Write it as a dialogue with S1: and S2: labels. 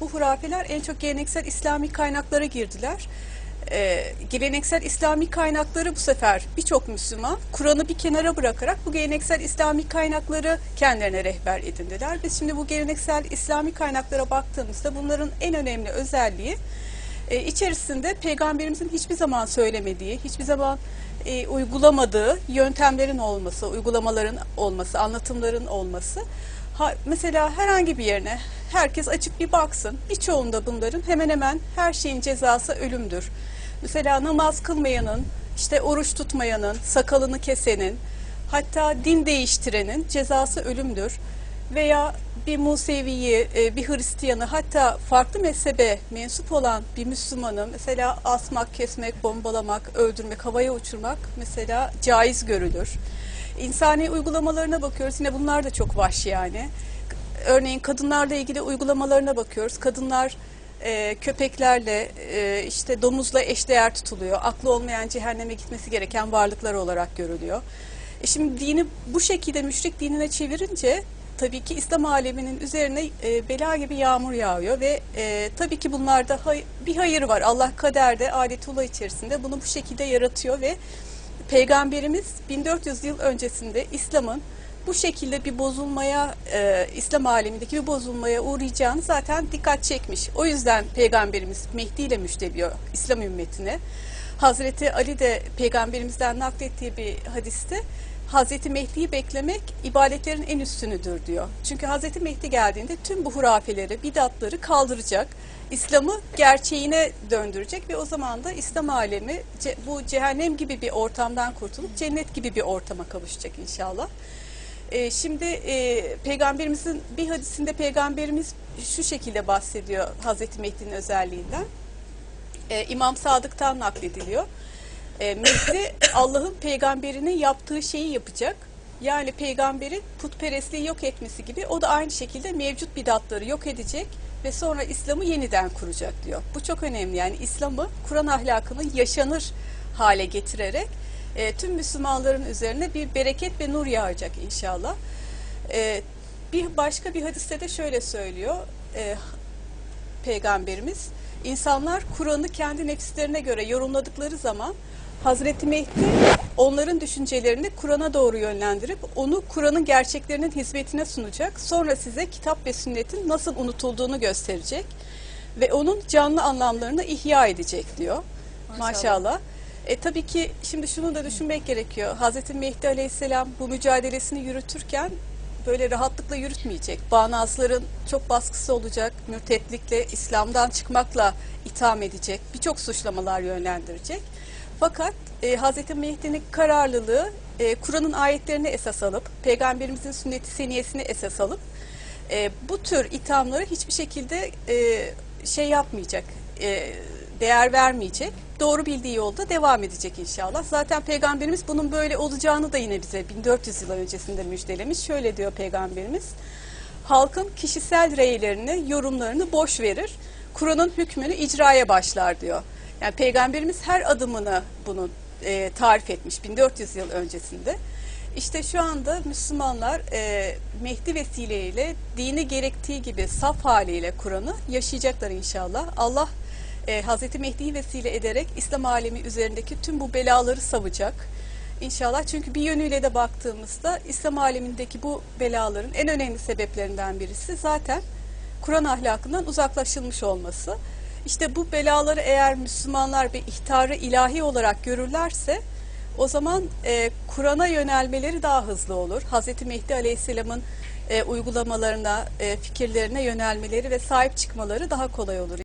S1: Bu hurafeler en çok geleneksel İslami kaynaklara girdiler. Ee, geleneksel İslami kaynakları bu sefer birçok Müslüman Kur'an'ı bir kenara bırakarak bu geleneksel İslami kaynakları kendilerine rehber edindiler. Biz şimdi bu geleneksel İslami kaynaklara baktığımızda bunların en önemli özelliği e, içerisinde peygamberimizin hiçbir zaman söylemediği, hiçbir zaman e, uygulamadığı yöntemlerin olması, uygulamaların olması, anlatımların olması. Mesela herhangi bir yerine herkes açıp bir baksın. Birçoğunda bunların hemen hemen her şeyin cezası ölümdür. Mesela namaz kılmayanın, işte oruç tutmayanın, sakalını kesenin, hatta din değiştirenin cezası ölümdür. Veya bir Musevi'yi, e, bir Hristiyanı hatta farklı mezhebe mensup olan bir Müslümanı mesela asmak, kesmek, bombalamak, öldürmek, havaya uçurmak mesela caiz görülür. İnsani uygulamalarına bakıyoruz. Yine bunlar da çok vahşi yani. Örneğin kadınlarla ilgili uygulamalarına bakıyoruz. Kadınlar e, köpeklerle, e, işte domuzla eşdeğer tutuluyor. Aklı olmayan cehenneme gitmesi gereken varlıklar olarak görülüyor. E şimdi dini bu şekilde müşrik dinine çevirince tabii ki İslam aleminin üzerine e, bela gibi yağmur yağıyor ve e, tabii ki bunlarda hay- bir hayır var. Allah kaderde, adetullah içerisinde bunu bu şekilde yaratıyor ve Peygamberimiz 1400 yıl öncesinde İslam'ın bu şekilde bir bozulmaya, e, İslam alemindeki bir bozulmaya uğrayacağını zaten dikkat çekmiş. O yüzden Peygamberimiz Mehdi ile müjdeliyor İslam ümmetine. Hazreti Ali de Peygamberimizden naklettiği bir hadiste Hazreti Mehdi'yi beklemek ibadetlerin en üstünüdür diyor. Çünkü Hazreti Mehdi geldiğinde tüm bu hurafeleri, bidatları kaldıracak. İslam'ı gerçeğine döndürecek ve o zaman da İslam alemi bu cehennem gibi bir ortamdan kurtulup cennet gibi bir ortama kavuşacak inşallah. Ee, şimdi e, peygamberimizin bir hadisinde peygamberimiz şu şekilde bahsediyor Hazreti Mehdi'nin özelliğinden. Ee, İmam Sadık'tan naklediliyor. Ee, Mehdi Allah'ın peygamberinin yaptığı şeyi yapacak. Yani peygamberin putperestliği yok etmesi gibi o da aynı şekilde mevcut bidatları yok edecek ve sonra İslam'ı yeniden kuracak diyor. Bu çok önemli yani İslam'ı, Kur'an ahlakını yaşanır hale getirerek e, tüm Müslümanların üzerine bir bereket ve nur yağacak inşallah. E, bir başka bir hadiste de şöyle söylüyor e, Peygamberimiz. İnsanlar Kur'an'ı kendi nefislerine göre yorumladıkları zaman Hazreti Mehdi onların düşüncelerini Kur'an'a doğru yönlendirip onu Kur'an'ın gerçeklerinin hizmetine sunacak. Sonra size kitap ve sünnetin nasıl unutulduğunu gösterecek ve onun canlı anlamlarını ihya edecek diyor.
S2: Maşallah.
S1: Maşallah. E, tabii ki şimdi şunu da düşünmek gerekiyor. Hazreti Mehdi Aleyhisselam bu mücadelesini yürütürken böyle rahatlıkla yürütmeyecek. Bağnazların çok baskısı olacak. Mürtetlikle, İslam'dan çıkmakla itham edecek. Birçok suçlamalar yönlendirecek. Fakat e, Hazreti Mehdi'nin kararlılığı e, Kur'an'ın ayetlerini esas alıp, Peygamberimizin sünneti seniyesini esas alıp e, bu tür ithamları hiçbir şekilde e, şey yapmayacak, e, değer vermeyecek. Doğru bildiği yolda devam edecek inşallah. Zaten Peygamberimiz bunun böyle olacağını da yine bize 1400 yıl öncesinde müjdelemiş. Şöyle diyor Peygamberimiz, halkın kişisel reylerini, yorumlarını boş verir, Kur'an'ın hükmünü icraya başlar diyor. Yani Peygamberimiz her adımını bunun e, tarif etmiş 1400 yıl öncesinde. İşte şu anda Müslümanlar e, Mehdi vesileyle dini gerektiği gibi saf haliyle Kur'an'ı yaşayacaklar inşallah. Allah e, Hazreti Mehdi'yi vesile ederek İslam alemi üzerindeki tüm bu belaları savacak. İnşallah çünkü bir yönüyle de baktığımızda İslam alemindeki bu belaların en önemli sebeplerinden birisi zaten Kur'an ahlakından uzaklaşılmış olması. İşte bu belaları eğer Müslümanlar bir ihtarı ilahi olarak görürlerse o zaman e, Kur'an'a yönelmeleri daha hızlı olur. Hazreti Mehdi Aleyhisselam'ın e, uygulamalarına, e, fikirlerine yönelmeleri ve sahip çıkmaları daha kolay olur.